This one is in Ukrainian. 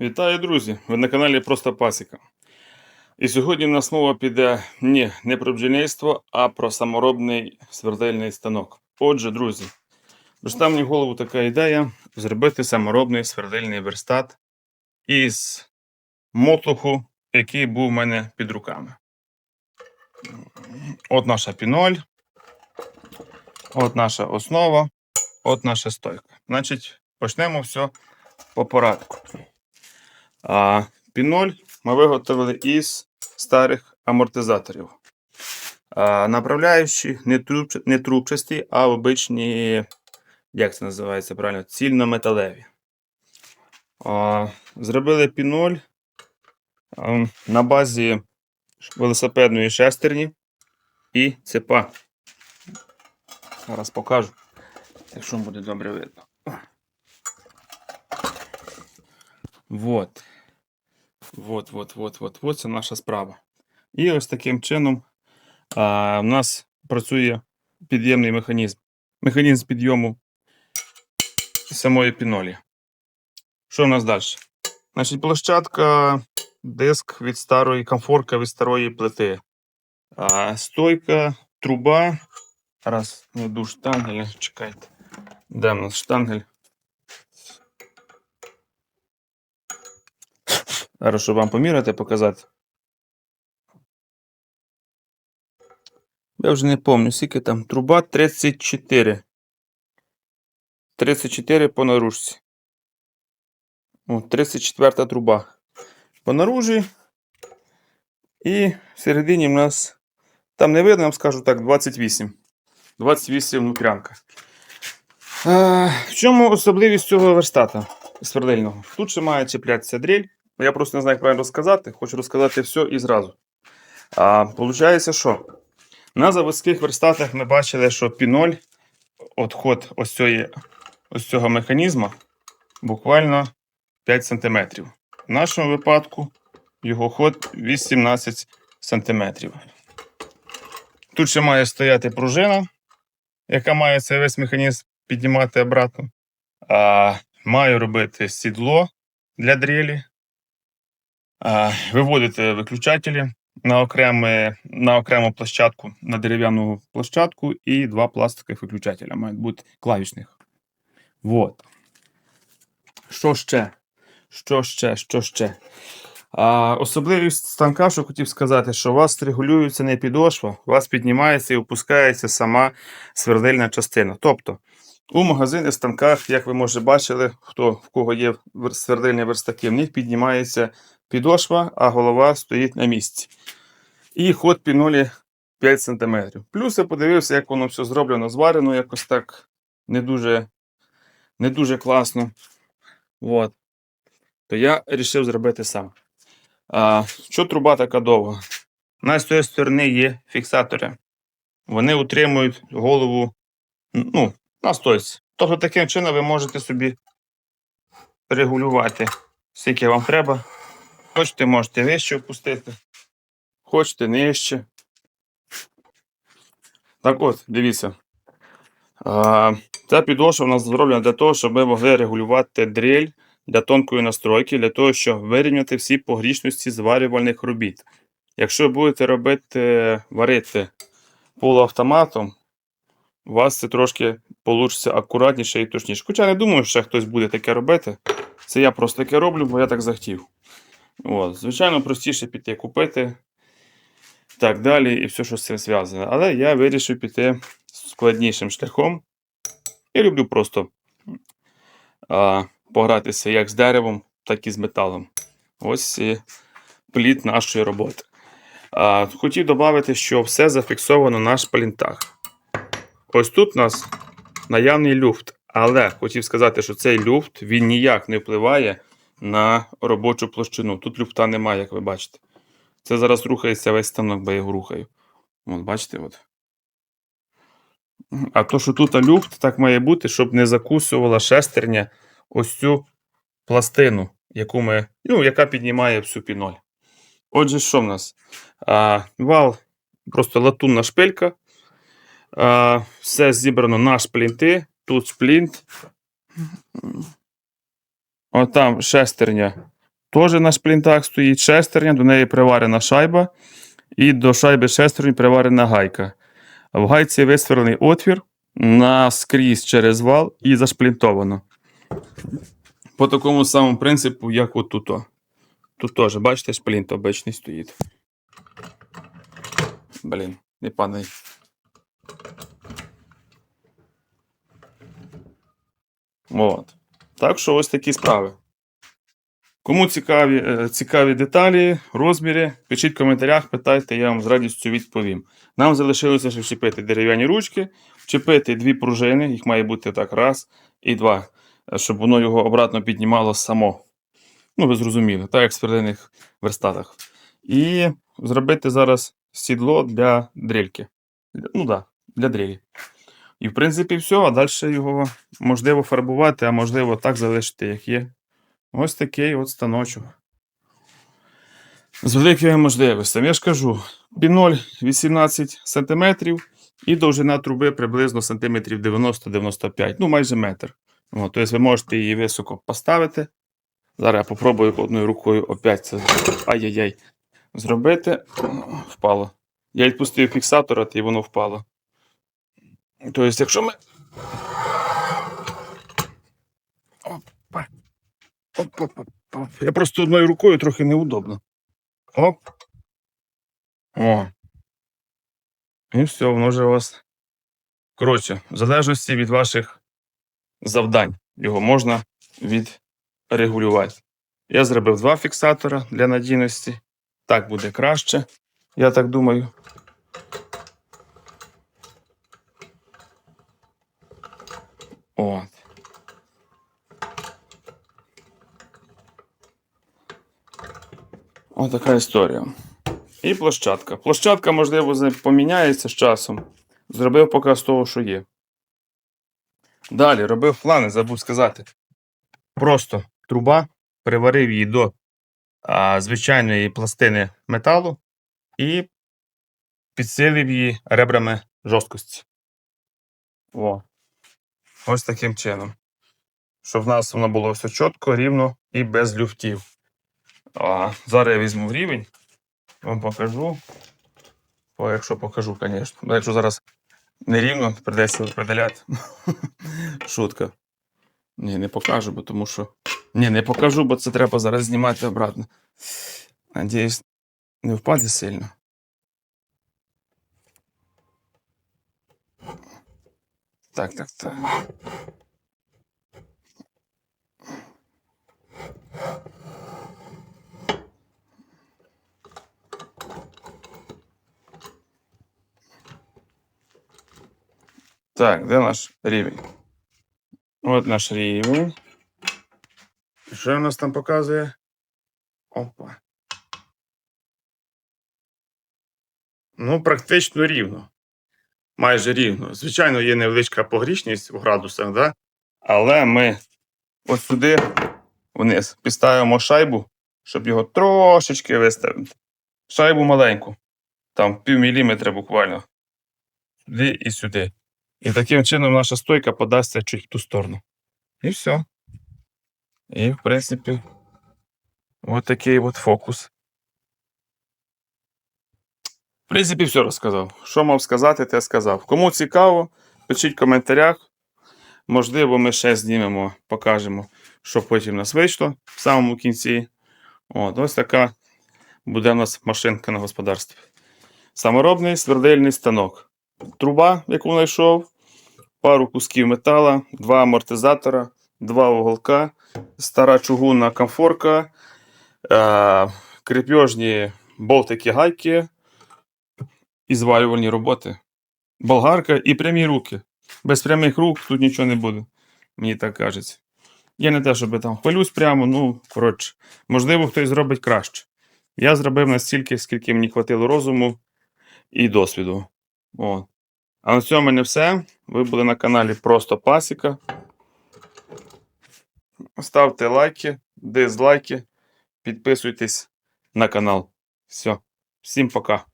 Вітаю, друзі! Ви на каналі Просто Пасіка. І сьогодні в нас мова піде ні, не про бджільництво, а про саморобний свердельний станок. Отже, друзі, прийшла мені в голову така ідея зробити саморобний свердельний верстат із мотлуху, який був у мене під руками. От наша піноль, от наша основа, от наша стойка. Значить, почнемо все по порядку. А піноль ми виготовили із старих амортизаторів. А, направляючі не, труб, не трубчасті, а обичні, як це називається правильно, цільнометалеві. А, зробили піноль а, на базі велосипедної шестерні і цепа. Зараз покажу, якщо буде добре видно. Вот. Вот, вот, вот, вот, вот це наша справа. І ось таким чином а, в нас працює під'ємний механізм. Механізм підйому самої пінолі. Що в нас далі? Значить, площадка, диск від старої комфорка від старої плити. А, стойка, труба. Раз, найду штангель, чекайте. Де в нас штангель? Зараз, щоб вам поміряти, показати. Я вже не пам'ятаю, скільки там. Труба 34. 34 по наружці. О, 34 труба. По наружі. І всередині в нас. Там не видно, я вам скажу так, 28. 28 внутрянка. А, в чому особливість цього верстата свердельного? Тут ще має чіплятися дрель. Я просто не знаю, як правильно розказати. Хочу розказати все і зразу. А, Получається, що на заводських верстатах ми бачили, що піноль, отход ось, цієї, ось цього механізму буквально 5 см. В нашому випадку його ход 18 см. Тут ще має стояти пружина, яка має цей весь механізм піднімати обратно. А, Маю робити сідло для дрелі. Виводити виключателі на, окреме, на окрему площадку, на дерев'яну площадку, і два пластикових виключателя мають бути клавішних. Вот. Що ще? Що ще? Що ще? А, Особливість станка, що хотів сказати, що у вас регулюється не підошва, у вас піднімається і опускається сама свердельна частина. Тобто, у магазинах, станках, як ви може бачили, хто в кого є вер- свердельні верстаки, в них піднімається підошва, а голова стоїть на місці. І ход пінолі 5 см. Плюс я подивився, як воно все зроблено, зварено, якось так не дуже, не дуже класно. От. То я вирішив зробити сам. А, що труба така довга? У нас з цієї сторони є фіксатори. Вони утримують голову ну, на стойці. Тобто таким чином ви можете собі регулювати, скільки вам треба. Хочете, можете вище опустити, хочете нижче. Так от, дивіться. Ця підошва у нас зроблена для того, щоб ми могли регулювати дрель для тонкої настройки, для того, щоб вирівняти всі погрішності зварювальних робіт. Якщо будете робити, варити полуавтоматом, у вас це трошки вийде акуратніше і точніше. Хоча не думаю, що хтось буде таке робити. Це я просто таке роблю, бо я так захотів. От, звичайно, простіше піти купити. Так далі, і все, що з цим зв'язане. Але я вирішив піти складнішим шляхом. Я люблю просто а, погратися як з деревом, так і з металом. Ось і плід нашої роботи. А, хотів додати, що все зафіксовано на шпалінтах. Ось тут у нас наявний люфт. Але хотів сказати, що цей люфт він ніяк не впливає на робочу площину. Тут люфта немає, як ви бачите. Це зараз рухається весь станок, бо я його рухаю. От, бачите, от. А то, що тут люфт, так має бути, щоб не закусувала шестерня ось цю пластину, яку ми, ну, яка піднімає всю піноль. Отже, що в нас? А, вал, просто латунна шпилька. А, все зібрано на шплінти. Тут шплінт. Отам шестерня Теж на шплінтах стоїть шестерня, до неї приварена шайба, і до шайби шестерні приварена гайка. В гайці висверлений отвір наскрізь через вал і зашплінтовано. По такому самому принципу, як от тут. Тут теж, бачите, шплінт обичний стоїть. Блін, не падай. От. Так що ось такі справи. Кому цікаві, е, цікаві деталі, розміри, пишіть в коментарях, питайте, я вам з радістю відповім. Нам залишилося ще вчепити дерев'яні ручки, вчепити дві пружини, їх має бути так раз і два, щоб воно його обратно піднімало само. Ну, ви зрозуміли, так як в свердельних верстатах. І зробити зараз сідло для дрельки. Ну так, да, для дрелі. І в принципі все, а далі його можливо фарбувати, а можливо так залишити, як є. Ось такий от станочок. З великими можливостями. Я ж кажу, піноль 18 см і довжина труби приблизно сантиметрів 90-95, ну майже метр. От, тобто ви можете її високо поставити. Зараз я попробую одною рукою опять це ай-яй-яй зробити. Впало. Я відпустив фіксатора, і воно впало. Тобто, якщо ми. Опа. Оп, оп, оп. Я просто одною рукою трохи неудобно. Оп. О. І все, воно вже у вас. Коротше, в залежності від ваших завдань його можна відрегулювати. Я зробив два фіксатора для надійності. Так буде краще, я так думаю. От. Ось така історія. І площадка. Площадка, можливо, поміняється з часом. Зробив поки з того, що є. Далі робив плани, забув сказати. Просто труба, приварив її до а, звичайної пластини металу і підсилив її ребрами жорсткості. О. Ось таким чином. Щоб в нас воно було все чітко, рівно і без люфтів. А, зараз я візьму в рівень, вам покажу. О, якщо покажу, звісно. Ну, якщо зараз нерівно, придеться определяти. Шутка. Ні, не покажу, бо тому що. Ні, не покажу, бо це треба зараз знімати обратно. Надіюсь, не впаде сильно. Так, так, так. Так, де наш рівень? От наш рівень. Що у нас там показує? Опа. Ну, практично рівно. Майже рівно. Звичайно, є невеличка погрішність у градусах, да? але ми от сюди вниз підставимо шайбу, щоб його трошечки виставити. Шайбу маленьку, там пів міліметра буквально. Сюди і сюди. І таким чином наша стойка подасться чуть в ту сторону. І все. І, в принципі, от такий от фокус. В принципі, все розказав. Що мав сказати, те сказав. Кому цікаво, пишіть в коментарях. Можливо, ми ще знімемо, покажемо, що потім нас вийшло в самому кінці. От, ось така буде у нас машинка на господарстві. Саморобний свердельний станок. Труба, яку знайшов, пару кусків метала, два амортизатора, два уголка, стара чугунна комфорка, е- крепежні болтики гайки і зварювальні роботи. Болгарка і прямі руки. Без прямих рук тут нічого не буде, мені так кажеться. Я не те, щоб там хвалюсь прямо, ну, коротше, можливо, хтось зробить краще. Я зробив настільки, скільки мені хватило розуму і досвіду. О. А на цьому не все. Ви були на каналі Просто Пасіка. Ставте лайки, дизлайки, підписуйтесь на канал. Все. Всім пока.